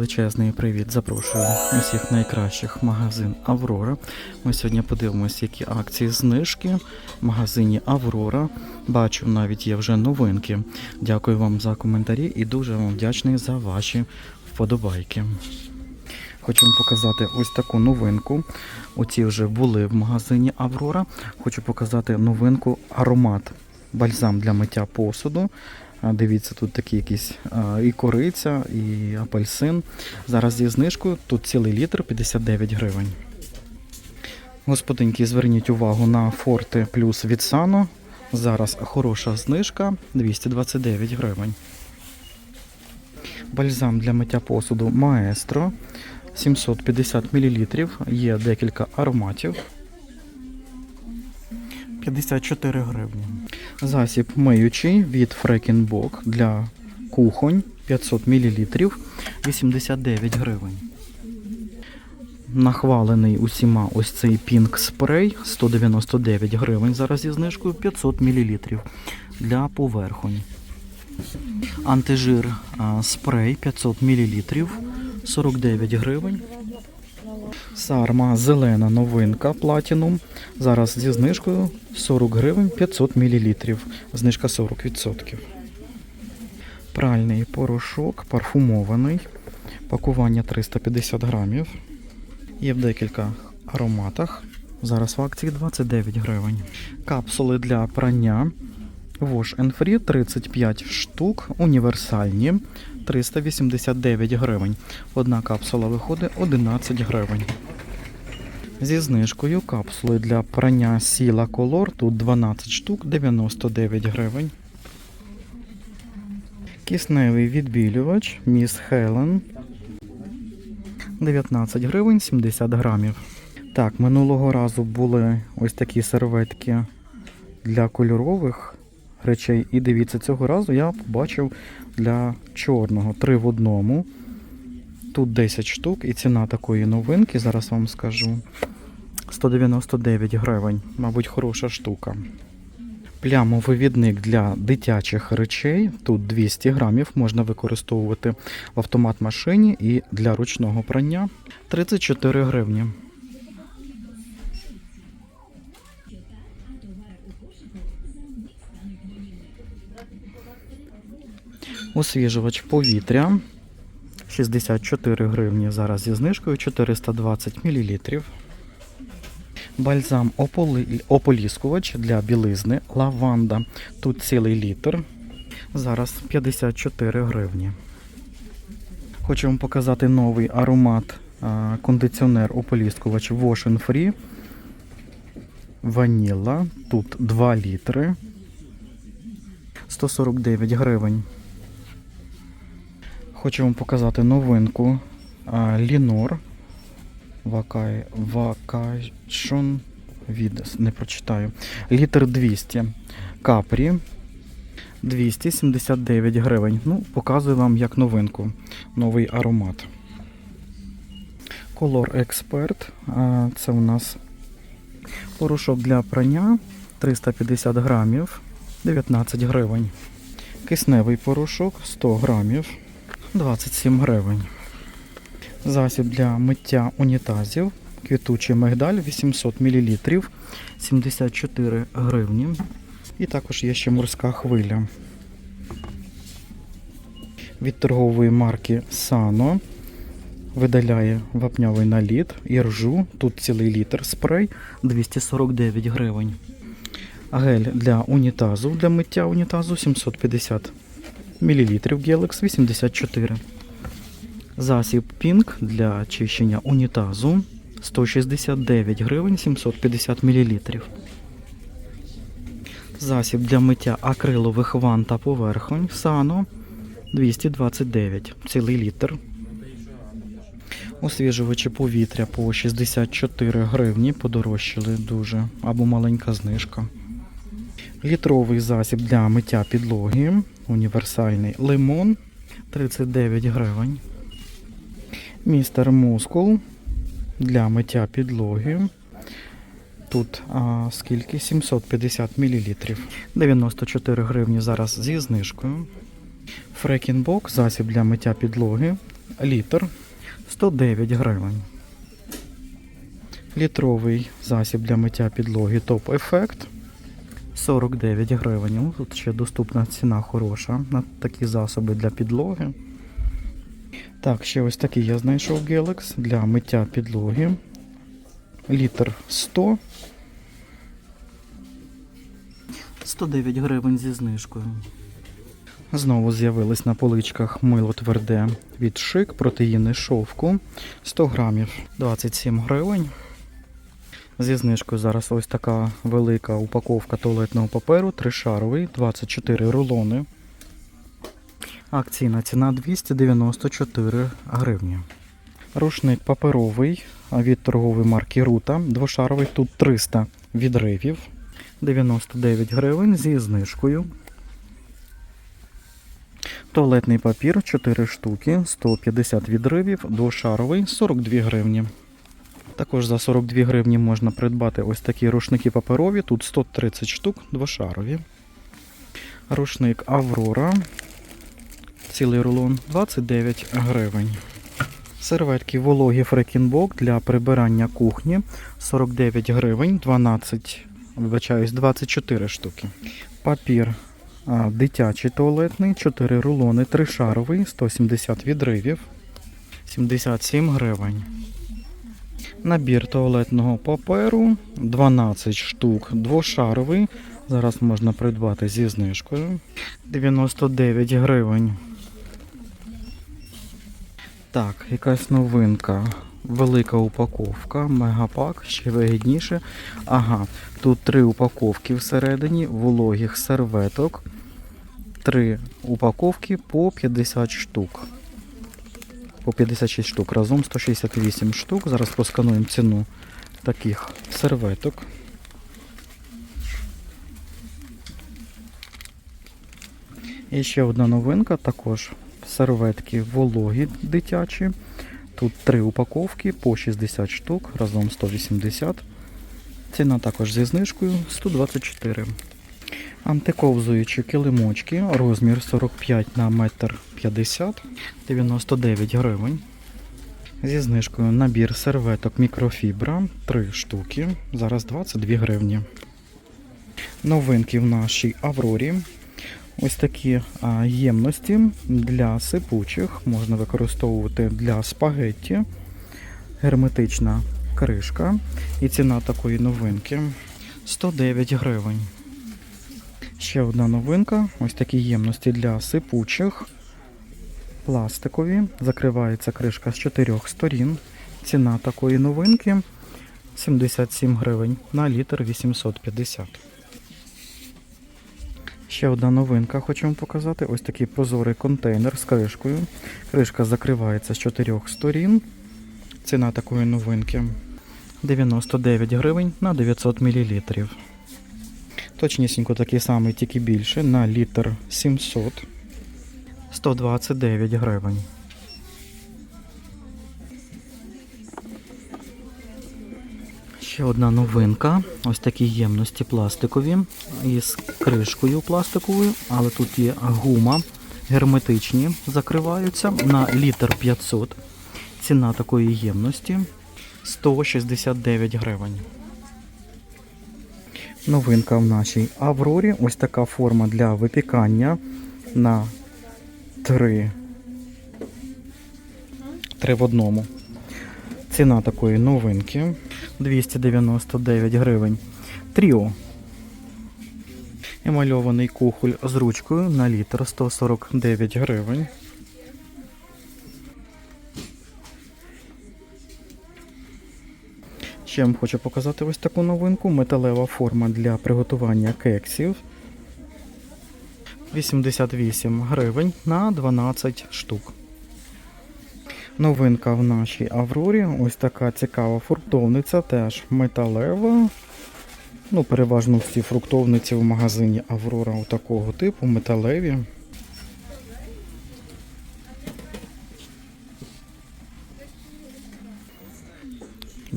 величезний привіт. Запрошую усіх найкращих магазин Аврора. Ми сьогодні подивимося, які акції знижки в магазині Аврора. Бачу, навіть є вже новинки. Дякую вам за коментарі і дуже вам вдячний за ваші вподобайки. Хочу вам показати ось таку новинку. Оці вже були в магазині Аврора. Хочу показати новинку аромат. Бальзам для миття посуду. Дивіться, тут такі якісь і кориця, і апельсин. Зараз зі знижкою тут цілий літр 59 гривень. Господинки, зверніть увагу на Форте плюс від Сано. Зараз хороша знижка 229 гривень. Бальзам для миття посуду Маестро 750 мл. Є декілька ароматів. 54 гривні. Засіб миючий від Фрекінбок для кухонь 500 мл 89 гривень. Нахвалений усіма ось цей пінк спрей 199 гривень. Зараз зі знижкою 500 мл для поверхонь. Антижир спрей 500 мл 49 гривень. Сарма зелена новинка Platinum. Зараз зі знижкою 40 гривень 500 мл. Знижка 40%. Пральний порошок парфумований. Пакування 350 грамів. Є в декілька ароматах. Зараз в акції 29 гривень. Капсули для прання. Wash and Free 35 штук, універсальні 389 гривень. Одна капсула виходить 11 гривень. Зі знижкою капсули для прання Сіла Color тут 12 штук 99 гривень. Кисневий відбілювач Міс Хелен 19 гривень 70 грамів. Так, минулого разу були ось такі серветки для кольорових речей. І дивіться, цього разу я побачив для чорного 3 в одному. Тут 10 штук і ціна такої новинки, зараз вам скажу. 199 гривень, мабуть, хороша штука. Плямовивідник для дитячих речей. Тут 200 грамів можна використовувати в автомат машині і для ручного прання 34 гривні. Освіжувач повітря 64 гривні. Зараз зі знижкою 420 мл. Бальзам ополіскувач для білизни лаванда. Тут цілий літр. Зараз 54 гривні. Хочу вам показати новий аромат кондиціонер ополіскувач Wash Free. Ваніла. Тут 2 літри. 149 гривень. Хочу вам показати новинку Лінор Вакай, від, не прочитаю. Літр 200. Капрі 279 гривень. Ну, показую вам як новинку. Новий аромат. Color Expert. Це у нас порошок для прання 350 грамів 19 гривень. Кисневий порошок 100 грамів 27 гривень. Засіб для миття унітазів. Квітучий мигдаль 800 мл 74 гривні. І також є ще морська хвиля. Від торгової марки Sano видаляє вапнявий наліт і ржу. Тут цілий літр спрей 249 гривень. Гель для унітазу для миття унітазу 750 мл Galax 84. Засіб Pink для очищення унітазу 169 гривень 750 мл. Засіб для миття акрилових ванн та поверхонь Sano 229 цілий літр. Освіжувачі повітря по 64 гривні подорожчали дуже або маленька знижка. Літровий засіб для миття підлоги. Універсальний лимон 39 гривень. Містер Мускул для миття підлоги. Тут а, скільки? 750 мл. 94 гривні зараз зі знижкою. Фрекінбок, засіб для миття підлоги літр 109 гривень. Літровий засіб для миття підлоги Топ Ефект 49 гривень. Ну, Тут ще доступна ціна хороша на такі засоби для підлоги. Так, ще ось такий я знайшов Gelex для миття підлоги. Літр 100. 109 гривень зі знижкою. Знову з'явилось на поличках мило тверде від шик, протеїни шовку 100 грамів 27 гривень. Зі знижкою зараз ось така велика упаковка туалетного паперу, тришаровий, 24 рулони. Акційна ціна 294 гривні. Рушник паперовий від торгової марки Рута. Двошаровий тут 300 відривів. 99 гривень зі знижкою. Туалетний папір 4 штуки, 150 відривів, двошаровий 42 гривні. Також за 42 гривні можна придбати ось такі рушники паперові, тут 130 штук, двошарові. Рушник Аврора. Цілий рулон 29 гривень. Серветки вологі фрекінбок для прибирання кухні 49 гривень, 12, вибачаюсь, 24 штуки. Папір а, дитячий туалетний, 4 рулони, 3 шаровий, 170 відривів, 77 гривень. Набір туалетного паперу 12 штук, двошаровий. Зараз можна придбати зі знижкою. 99 гривень. Так, якась новинка. Велика упаковка, мегапак, ще вигідніше. Ага, тут три упаковки всередині, вологих серветок. Три упаковки по 50 штук. По 56 штук. Разом 168 штук. Зараз проскануємо ціну таких серветок. І ще одна новинка, також серветки вологі дитячі. Тут три упаковки по 60 штук, разом 180. Ціна також зі знижкою 124. Антиковзуючі килимочки, розмір 45 на 1,50 м, 99 гривень. Зі знижкою набір серветок мікрофібра 3 штуки. Зараз 22 гривні. Новинки в нашій Аврорі. Ось такі ємності для сипучих можна використовувати для спагетті. Герметична кришка. І ціна такої новинки 109 гривень. Ще одна новинка. Ось такі ємності для сипучих. Пластикові. Закривається кришка з чотирьох сторін. Ціна такої новинки 77 гривень на літр 850. Ще одна новинка хочу вам показати. Ось такий прозорий контейнер з кришкою. Кришка закривається з чотирьох сторін. Ціна такої новинки 99 гривень на 900 мл. Точнісінько такий самий, тільки більше, на літр 700 129 гривень. Ще одна новинка. Ось такі ємності пластикові із кришкою пластиковою, але тут є гума, герметичні, закриваються на літр 500. Ціна такої ємності 169 гривень. Новинка в нашій Аврорі. Ось така форма для випікання на 3. 3 в одному. Ціна такої новинки 299 гривень. Тріо. Емальований кухоль з ручкою на літр 149 гривень. Ще хочу показати ось таку новинку. Металева форма для приготування кексів. 88 гривень на 12 штук. Новинка в нашій Аврорі. Ось така цікава фруктовниця, теж металева. Ну, переважно всі фруктовниці в магазині Аврора такого типу, металеві.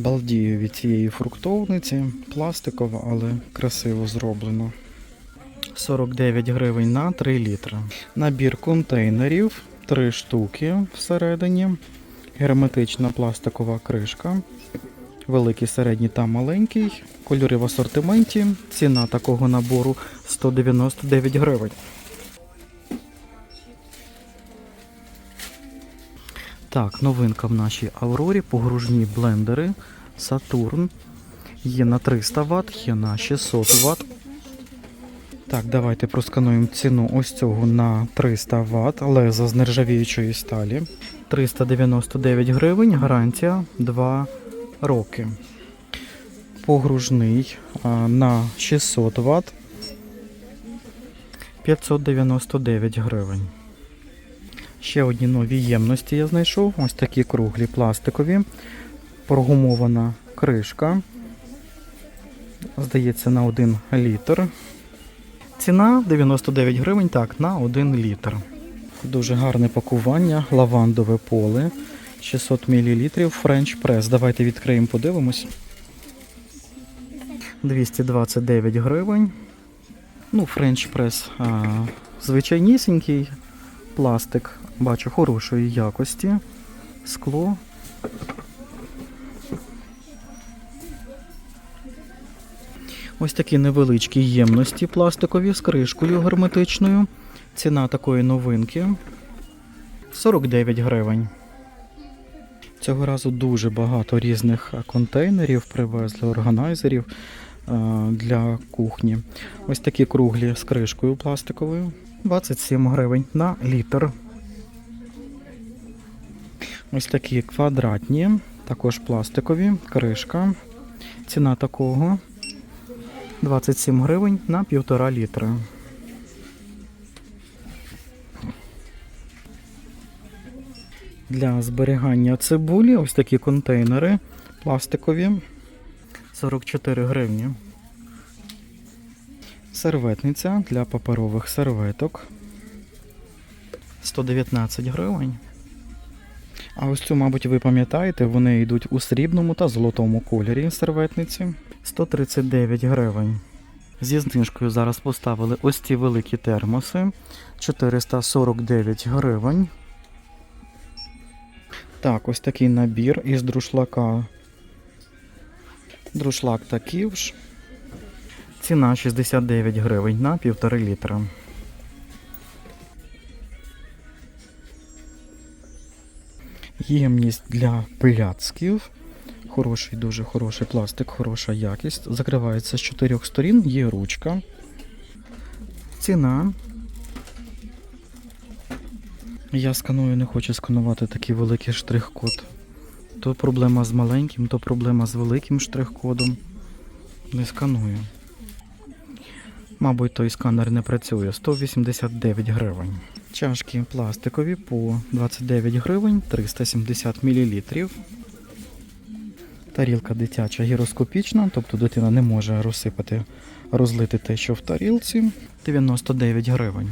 Балдію від цієї фруктовниці. Пластикова, але красиво зроблено. 49 гривень на 3 літри. Набір контейнерів три штуки всередині. Герметична пластикова кришка. Великий, середній та маленький. Кольори в асортименті. Ціна такого набору 199 гривень. Так, новинка в нашій Аврорі. Погружні блендери Saturn. Є на 300 Вт, є на 600 Вт. Так, давайте проскануємо ціну ось цього на 300 Вт, але за з нержавіючої сталі. 399 гривень, гарантія 2 роки. Погружний на 600 Вт 599 гривень. Ще одні нові ємності я знайшов. Ось такі круглі пластикові. Прогумована кришка. Здається, на 1 літр. Ціна 99 гривень, так, на 1 літр. Дуже гарне пакування, лавандове поле. 600 мл French Press. Давайте відкриємо, подивимось. 229 гривень. Ну, French Press а, звичайнісінький пластик. Бачу хорошої якості. Скло. Ось такі невеличкі ємності пластикові з кришкою герметичною. Ціна такої новинки 49 гривень. Цього разу дуже багато різних контейнерів привезли, органайзерів для кухні. Ось такі круглі з кришкою пластиковою. 27 гривень на літр. Ось такі квадратні, також пластикові, кришка. Ціна такого 27 гривень на півтора літра. Для зберігання цибулі ось такі контейнери пластикові 44 гривні. Серветниця для паперових серветок 119 гривень. А ось цю, мабуть, ви пам'ятаєте, вони йдуть у срібному та золотому кольорі серветниці 139 гривень. Зі знижкою зараз поставили ось ці великі термоси 449 гривень. Так, ось такий набір із друшлака. Друшлак та ківш. Ціна 69 гривень на півтори літра. Ємність для пляцків. Хороший, дуже хороший пластик, хороша якість. Закривається з чотирьох сторін, є ручка. Ціна. Я сканую, не хочу сканувати такий великий штрих-код. То проблема з маленьким, то проблема з великим штрих-кодом. Не сканую. Мабуть, той сканер не працює. 189 гривень. Чашки пластикові по 29 гривень, 370 мл. Тарілка дитяча гіроскопічна, тобто дитина не може розсипати, розлити те, що в тарілці. 99 гривень.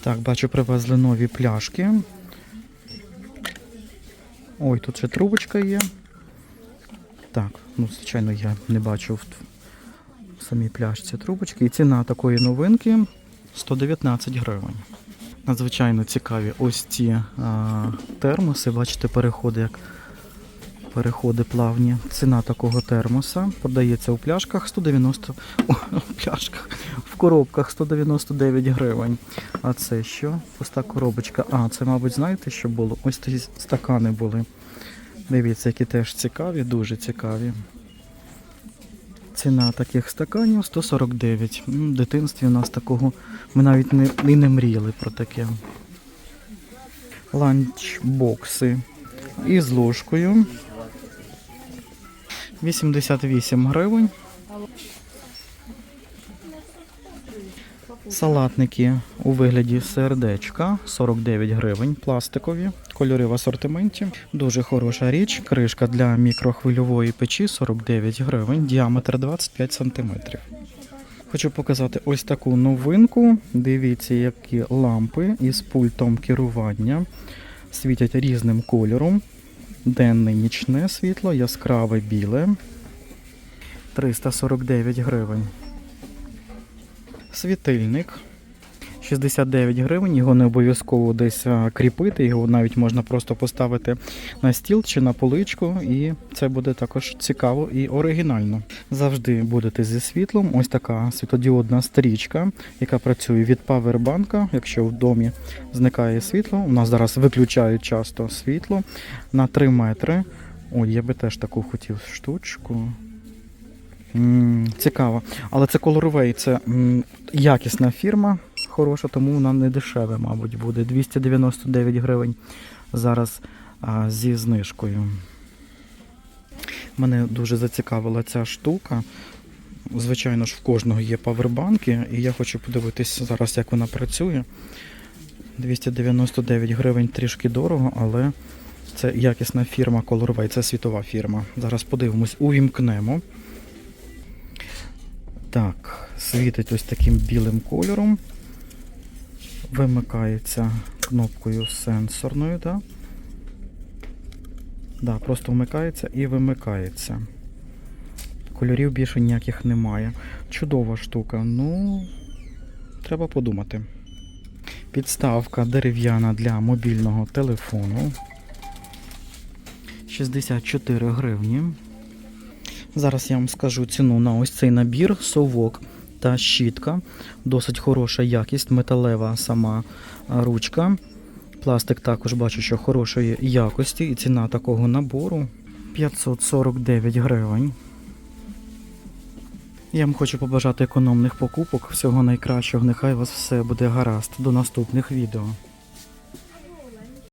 Так, бачу, привезли нові пляшки. Ой, тут ще трубочка є. Так, ну, звичайно, я не бачу в в самій пляшці трубочки. І ціна такої новинки 119 гривень. Надзвичайно цікаві ось ці а, термоси. Бачите, переходи як переходи плавні. Ціна такого термоса продається у пляшках 190 о, в пляшках, в коробках 199 гривень. А це що? Пуста коробочка. А, це, мабуть, знаєте, що було? Ось ці стакани були. Дивіться, які теж цікаві, дуже цікаві. Ціна таких стаканів 149. М, В дитинстві у нас такого ми навіть не, і не мріяли про таке. Ланчбокси із ложкою. 88 гривень. Салатники у вигляді сердечка 49 гривень, пластикові, кольори в асортименті. Дуже хороша річ. Кришка для мікрохвильової печі 49 гривень, діаметр 25 см. Хочу показати ось таку новинку. Дивіться, які лампи із пультом керування світять різним кольором. Денне нічне світло, яскраве біле. 349 гривень. Світильник 69 гривень. Його не обов'язково десь кріпити, його навіть можна просто поставити на стіл чи на поличку, і це буде також цікаво і оригінально. Завжди будете зі світлом. Ось така світлодіодна стрічка, яка працює від павербанка. Якщо в домі зникає світло, у нас зараз виключають часто світло на 3 метри. Ой, я би теж таку хотів штучку. цікаво. Але це Colorway, це якісна фірма, хороша, тому вона не дешева, мабуть, буде. 299 гривень зараз а, зі знижкою. Мене дуже зацікавила ця штука. Звичайно ж, в кожного є павербанки, і я хочу подивитись зараз, як вона працює. 299 гривень трішки дорого, але це якісна фірма Colorway, це світова фірма. Зараз подивимось, увімкнемо. Так, світить ось таким білим кольором. Вимикається кнопкою сенсорною, так? Да, просто вмикається і вимикається. Кольорів більше ніяких немає. Чудова штука. Ну, треба подумати. Підставка дерев'яна для мобільного телефону. 64 гривні. Зараз я вам скажу ціну на ось цей набір, совок та щітка. Досить хороша якість, металева сама ручка. Пластик також бачу, що хорошої якості, і ціна такого набору 549 гривень. Я вам хочу побажати економних покупок, всього найкращого. Нехай у вас все буде гаразд. До наступних відео.